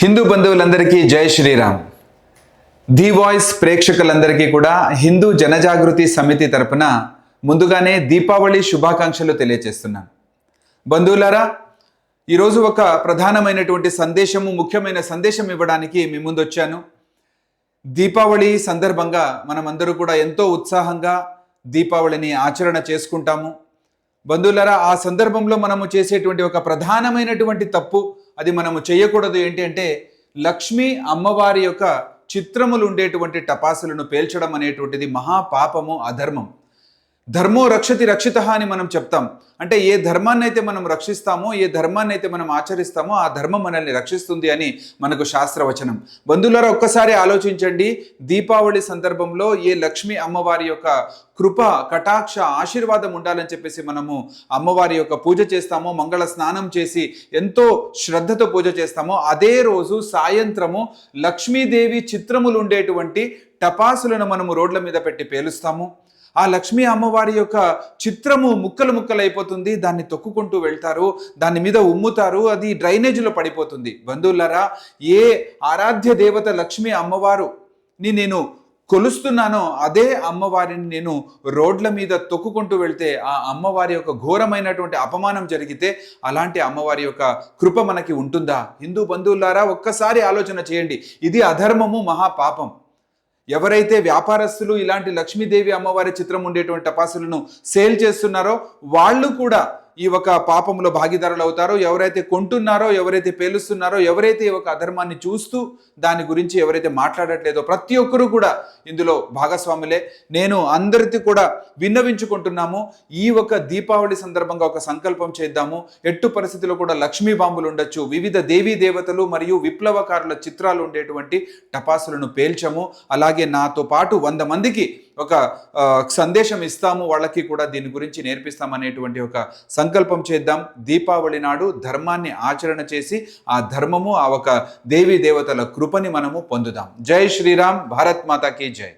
హిందూ బంధువులందరికీ జై Sriram. The voice ప్రేక్షకులందరికీ కూడా హిందూ జనజాగృతి సమితి తరపున ముందుగానే దీపావళి శుభాకాంక్షలు తెలియజేస్తున్నాను బంధువులారా ఈరోజు ఒక ప్రధానమైనటువంటి సందేశము ముఖ్యమైన సందేశం ఇవ్వడానికి మీ ముందు వచ్చాను దీపావళి సందర్భంగా మనమందరూ కూడా ఎంతో ఉత్సాహంగా దీపావళిని ఆచరణ చేసుకుంటాము. బంధువులారా ఆ సందర్భంలో మనము చేసేటువంటి ఒక ప్రధానమైనటువంటి తప్పు అది మనము చేయకూడదు ఏంటి అంటే లక్ష్మి అమ్మవారి యొక్క చిత్రములు ఉండేటువంటి టపాసులను పేల్చడం అనేటువంటిది మహాపాపము అధర్మం. ధర్మో రక్షతి రక్షిత అని మనం చెప్తాం. అంటే ఏ ధర్మాన్ని అయితే మనం రక్షిస్తామో ఏ ధర్మాన్ని అయితే మనం ఆచరిస్తామో ఆ ధర్మం మనల్ని రక్షిస్తుంది అని మనకు శాస్త్రవచనం. బంధువులారా ఒక్కసారి ఆలోచించండి. దీపావళి సందర్భంలో ఏ లక్ష్మి అమ్మవారి యొక్క కృప కటాక్ష ఆశీర్వాదం ఉండాలని చెప్పేసి మనము అమ్మవారి యొక్క పూజ చేస్తామో మంగళ స్నానం చేసి ఎంతో శ్రద్ధతో పూజ చేస్తామో అదే రోజు సాయంత్రము లక్ష్మీదేవి చిత్రములు ఉండేటువంటి టపాసులను మనము రోడ్ల మీద పెట్టి పేలుస్తాము. ఆ లక్ష్మీ అమ్మవారి యొక్క చిత్రము ముక్కలు ముక్కలు అయిపోతుంది దాన్ని తొక్కుకుంటూ వెళ్తారు దాని మీద ఉమ్ముతారు అది డ్రైనేజీలో పడిపోతుంది. బంధువులారా ఏ ఆరాధ్య దేవత లక్ష్మీ అమ్మవారు ని నేను కొలుస్తున్నానో అదే అమ్మవారిని నేను రోడ్ల మీద తొక్కుకుంటూ వెళ్తే ఆ అమ్మవారి యొక్క ఘోరమైనటువంటి అపమానం జరిగితే అలాంటి అమ్మవారి యొక్క కృప మనకి ఉంటుందా? హిందూ బంధువులారా ఒక్కసారి ఆలోచన చేయండి. ఇది అధర్మము మహాపాపం. ఎవరైతే వ్యాపారస్తులు ఇలాంటి లక్ష్మీదేవి అమ్మవారి చిత్రం ఉండేటువంటి టపాసులను సేల్ చేస్తున్నారో వాళ్ళు కూడా ఈ ఒక పాపంలో భాగీదారులు అవుతారో ఎవరైతే కొంటున్నారో ఎవరైతే పేలుస్తున్నారో ఎవరైతే ఈ ఒక అధర్మాన్ని చూస్తూ దాని గురించి ఎవరైతే మాట్లాడట్లేదో ప్రతి ఒక్కరూ కూడా ఇందులో భాగస్వాములే. నేను అందరితో కూడా విన్నవించుకుంటున్నాము ఈ ఒక దీపావళి సందర్భంగా ఒక సంకల్పం చేద్దాము. ఎట్టు పరిస్థితిలో కూడా లక్ష్మీ బాంబులు ఉండొచ్చు వివిధ దేవీ దేవతలు మరియు విప్లవకారుల చిత్రాలు ఉండేటువంటి టపాసులను పేల్చము అలాగే నాతో పాటు వంద మందికి ఒక సందేశం ఇస్తాము వాళ్ళకి కూడా దీని గురించి నేర్పిస్తామనేటువంటి ఒక సంకల్పం చేద్దాం. దీపావళి నాడు ధర్మాన్ని ఆచరణ చేసి ఆ ధర్మము ఆ ఒక దేవీ దేవతల కృపని మనము పొందుదాం. జై శ్రీరామ్ భారత్ మాతాకి జై.